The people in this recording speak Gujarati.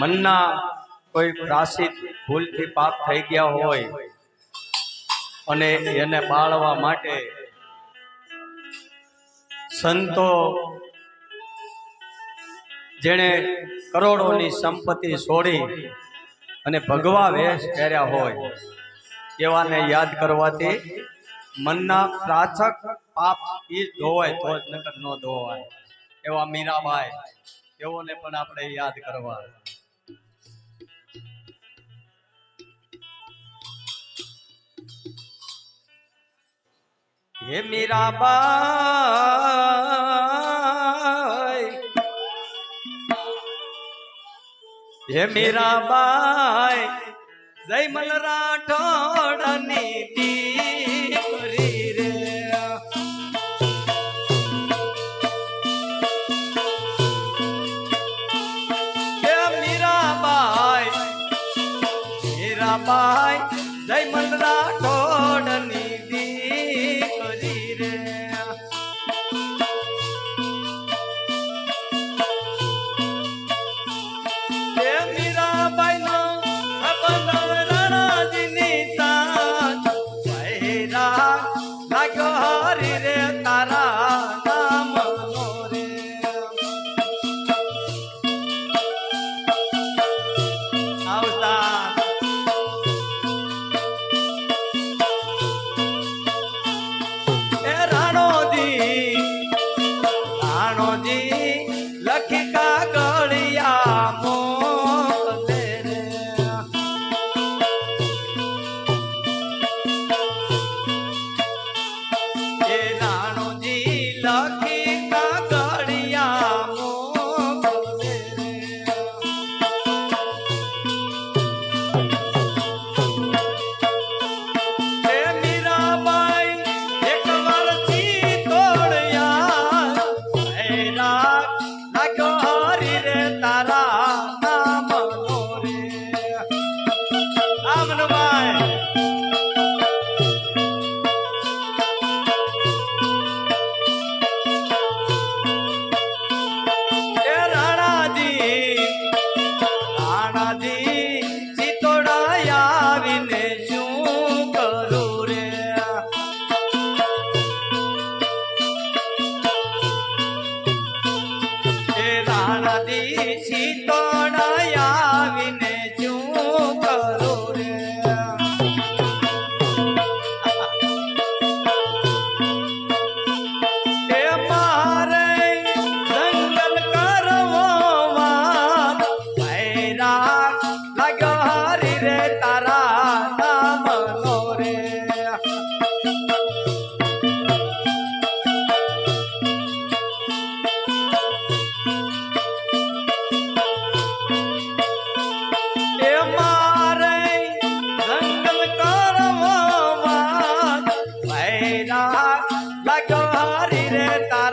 મનના કોઈ પ્રાસિત ભૂલથી પાપ થઈ ગયા હોય અને એને બાળવા માટે સંતો જેણે કરોડોની સંપત્તિ છોડી અને ભગવા વેશ પહેર્યા હોય, એવાને યાદ કરવાથી મનના પ્રાચક પાપ એ ધોવાય, તો જ નકર ન ધોવાય. એવા મીરાબાઈ એઓને પણ આપણે યાદ કરવા હે મીરાબાઈ. હે મીરાબાઈ જય મલ રાઠોડની દીકરી મીરાબાઈ જય મલ રાઠોડની বাংলাদেশি তড়ায়া লাগো হারি রে তা